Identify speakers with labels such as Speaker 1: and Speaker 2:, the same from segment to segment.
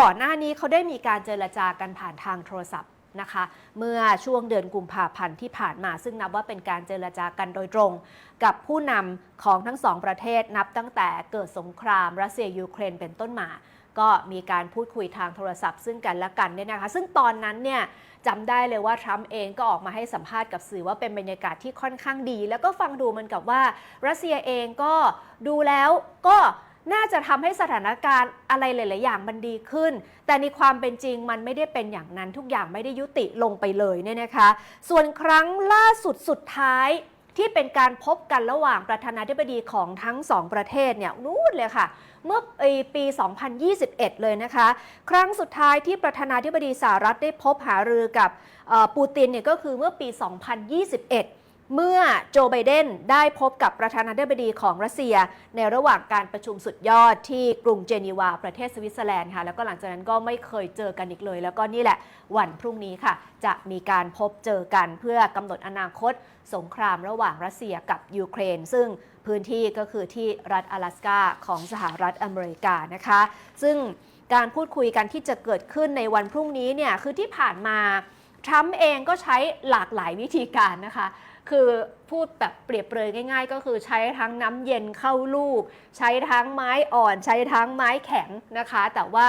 Speaker 1: ก่อนหน้านี้เขาได้มีการเจรจากันผ่านทางโทรศัพท์นะคะ เมื่อช่วงเดือนกุมภาพันธ์ที่ผ่านมา ซึ่งนับว่าเป็นการเจรจากันโดยตรง กับผู้นำของทั้งสองประเทศนับตั้งแต่เกิดสงครามรัสเซียยูเครนเป็นต้นมา ก็มีการพูดคุยทางโทรศัพท์ ซึ่งกันและกันเนี่ยนะคะ ซึ่งตอนนั้นเนี่ยจำได้เลยว่าทรัมป์เองก็ออกมาให้สัมภาษณ์กับสื่อว่าเป็นบรรยากาศที่ค่อนข้างดี แล้วก็ฟังดูเหมันกับว่ารัสเซียเองก็ดูแล้วก็ น่าจะทำให้สถานการณ์อะไรหลาย ๆ อย่างมันดีขึ้น แต่ในความเป็นจริงมันไม่ได้เป็นอย่างนั้นทุกอย่างไม่ได้ยุติลงไปเลยเนี่ยนะคะ ส่วนครั้งล่าสุดสุดท้ายที่เป็นการพบกันระหว่างประธานาธิบดีของทั้งสองประเทศเนี่ยนู่นเลยค่ะ เมื่อปี 2021 เลยนะคะ ครั้งสุดท้ายที่ประธานาธิบดีสหรัฐได้พบหารือกับปูตินเนี่ยก็คือเมื่อปี 2021 เมื่อโจไบเดนได้พบกับประธานาธิบดีของรัสเซีย ในระหว่างการประชุมสุดยอดที่กรุงเจนีวา ประเทศสวิตเซอร์แลนด์ค่ะ แล้วก็หลังจากนั้นก็ไม่เคยเจอกันอีกเลย แล้วก็นี่แหละวันพรุ่งนี้ค่ะ จะมีการพบเจอกันเพื่อกำหนดอนาคต สงครามระหว่างรัสเซียกับยูเครน ซึ่งพื้นที่ก็คือที่รัฐ阿拉สกาของสหรัฐอเมริกานะคะ ซึ่งการพูดคุยกันที่จะเกิดขึ้นในวันพรุ่งนี้เนี่ยคือที่ผ่านมา ทรัมป์เองก็ใช้หลากหลายวิธีการนะคะ คือพูดแบบเปรียบเปรยง่าย ๆ ก็คือใช้ทั้งน้ำเย็นเข้าลูก ใช้ทั้งไม้อ่อน ใช้ทั้งไม้แข็งนะคะ แต่ว่า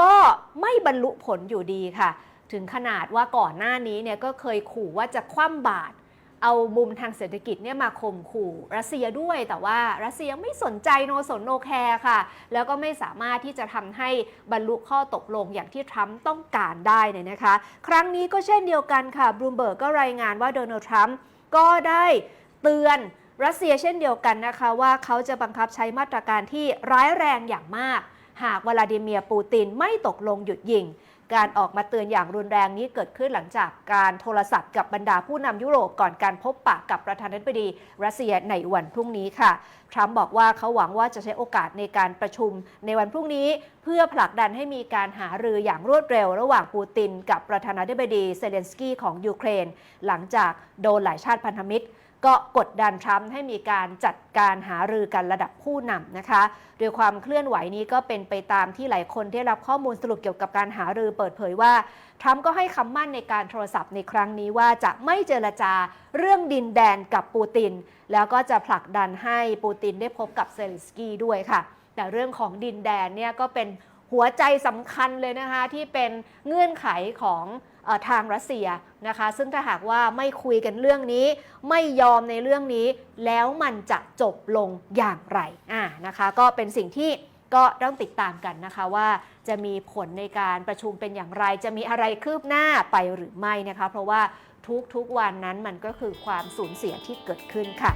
Speaker 1: ก็ไม่บรรลุผลอยู่ดีค่ะ ถึงขนาดว่าก่อนหน้านี้เนี่ยก็เคยขู่ว่าจะคว่ำบาตร เอามุมทางเศรษฐกิจเนี่ยมาข่มขู่รัสเซียด้วย แต่ว่ารัสเซียไม่สนใจโนสนโนแคร์ค่ะ แล้วก็ไม่สามารถที่จะทำให้บรรลุข้อตกลงอย่างที่ทรัมป์ต้องการได้เนี่ยนะคะ ครั้งนี้ก็เช่นเดียวกันค่ะบลูมเบิร์กก็รายงานว่าโดนัลด์ทรัมป์ก็ได้เตือนรัสเซียเช่นเดียวกันนะคะ ว่าเขาจะบังคับใช้มาตรการที่ร้ายแรงอย่างมาก หากวลาดิเมียร์ปูตินไม่ตกลงหยุดยิงการออกมาเตือนอย่างรุนแรงนี้เกิดขึ้นหลังจากการโทรศัพท์กับบรรดาผู้นำยุโรปก่อนการพบปะกับประธานาธิบดีรัสเซียในวันพรุ่งนี้ค่ะ ทรัมป์บอกว่าเขาหวังว่าจะใช้โอกาสในการประชุมในวันพรุ่งนี้ เพื่อผลักดันให้มีการหารืออย่างรวดเร็ว ระหว่างปูติน กับประธานาธิบดีเซเลนสกี้ของยูเครน หลังจากโดนหลายชาติพันธมิตร ก็กดดันทรัมป์ให้มีการจัดการหารือกันระดับผู้นำนะคะ โดยความเคลื่อนไหวนี้ก็เป็นไปตามที่หลายคนได้รับข้อมูลสรุปเกี่ยวกับการหารือเปิดเผยว่าทรัมป์ก็ให้คำมั่นในการโทรศัพท์ในครั้งนี้ว่าจะไม่เจรจาเรื่องดินแดนกับปูติน แล้วก็จะผลักดันให้ปูตินได้พบกับเซเลนสกี้ด้วยค่ะ แต่เรื่องของดินแดนเนี่ยก็เป็นหัวใจสำคัญเลยนะคะที่เป็นเงื่อนไขของ ทางรัสเซียนะคะ ซึ่งถ้าหากว่าไม่คุยกันเรื่องนี้ ไม่ยอมในเรื่องนี้ แล้วมันจะจบลงอย่างไรอ่านะคะ ก็เป็นสิ่งที่ก็ต้องติดตามกันนะคะว่าจะมีผลในการประชุมเป็นอย่างไร จะมีอะไรคืบหน้าไปหรือไม่นะคะ เพราะว่าทุกๆวันนั้นมันก็คือความสูญเสียที่เกิดขึ้นค่ะ